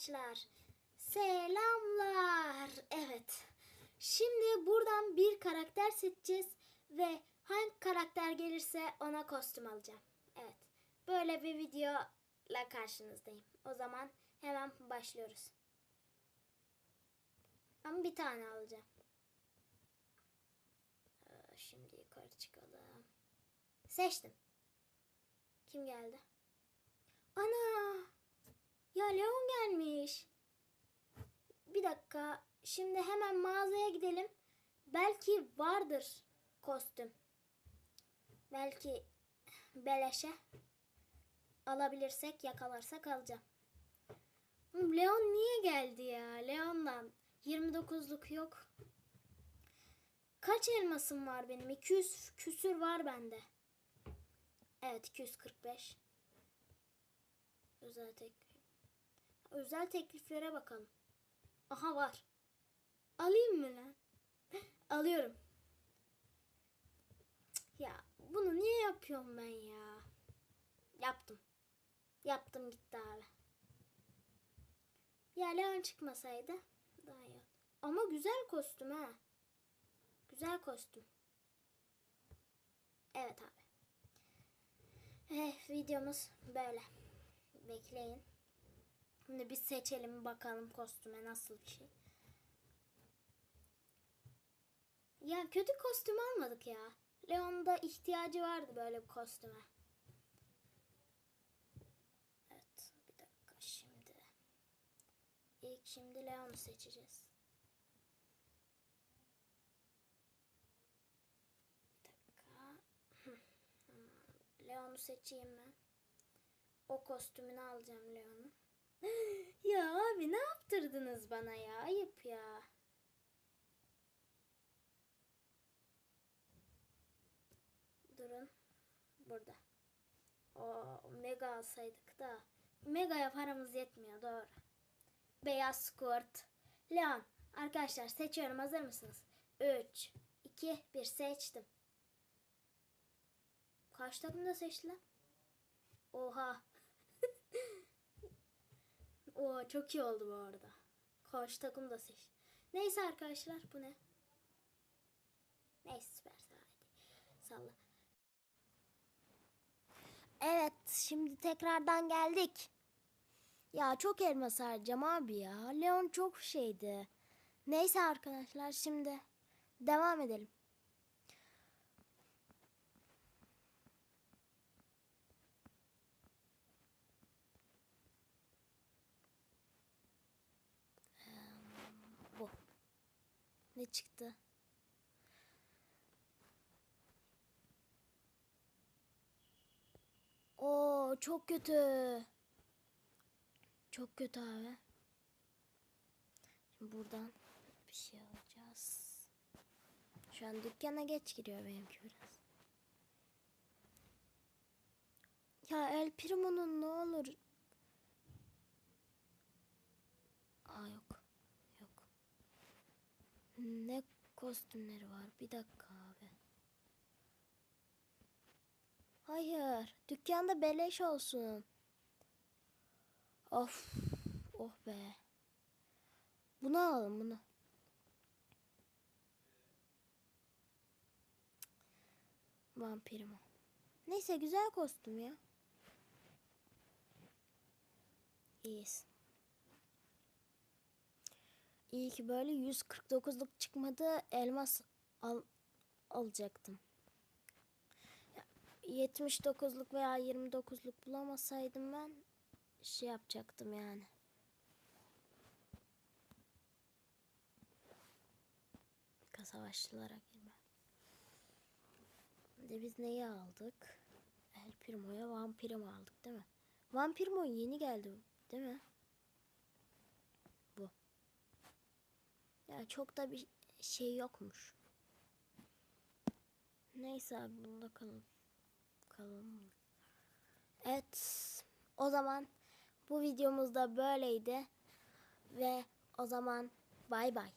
arkadaşlar. Selamlar. Evet. Şimdi buradan bir karakter seçeceğiz ve hangi karakter gelirse ona kostüm alacağım. Evet. Böyle bir videoyla karşınızdayım. O zaman hemen başlıyoruz. Ama bir tane alacağım. Ee, Şimdi yukarı çıkalım. Seçtim. Kim geldi? Ana! Ya Leon gelmiş. Dakika. Şimdi hemen mağazaya gidelim. Belki vardır kostüm. Belki beleşe alabilirsek yakalarsak alacağım. Leon niye geldi ya? Leon'dan 29'luk yok. Kaç elmasım var benim? 200 küsür var bende. Evet 245. Özel teklif. Özel tekliflere bakalım. Aha var. Alayım mı lan? Alıyorum. Ya bunu niye yapıyorum ben ya? Yaptım. Yaptım gitti abi. Ya Leon çıkmasaydı daha iyi. Ama güzel kostüm ha. Güzel kostüm. Evet abi. Eh, videomuz böyle. Bekleyin. Şimdi biz seçelim bakalım kostüme nasıl bir şey. Ya kötü kostüm almadık ya. Leon'da ihtiyacı vardı böyle bir kostüme. Evet bir dakika şimdi. İlk şimdi Leon'u seçeceğiz. Bir. Leon'u seçeyim ben. O kostümünü alacağım Leon'un. Ya abi ne yaptırdınız bana ya? Ayıp ya. Durun. Burada. O mega alsaydık da. Mega'ya paramız yetmiyor doğru. Beyaz skort. Leon. Arkadaşlar seçiyorum. Hazır mısınız? 3, 2, 1 seçtim. Kaç takımda seçti lan? Oha. Oo çok iyi oldu bu arada. Karşı takım da seç. Neyse arkadaşlar bu ne? Neyse süper hadi. Salla. Evet şimdi tekrardan geldik. Ya çok elmas harcam abi ya. Leon çok şeydi. Neyse arkadaşlar şimdi devam edelim. Bu. Ne çıktı? Oo çok kötü. Çok kötü abi. Şimdi buradan bir şey alacağız. Şu an dükkana geç giriyor benimki biraz. Ya El Primo'nun ne olur. Aa yok. Yok. Ne kostümleri var? Bir dakika abi. Hayır. Dükkanda beleş olsun. Of. Oh be. Bunu alalım bunu. Vampirim o. Neyse güzel kostüm ya. İyiyiz. İyi ki böyle 149'luk çıkmadı. Elmas al alacaktım. Ya, 79'luk veya 29'luk bulamasaydım ben şey yapacaktım yani. Savaşçılara girme. De biz neyi aldık? El Primo'ya Vampirimo aldık değil mi? Vampirimo yeni geldi değil mi? Çok da bir şey yokmuş. Neyse abi bunda kalın. Kalın. Evet. O zaman bu videomuz da böyleydi. Ve o zaman bay bay.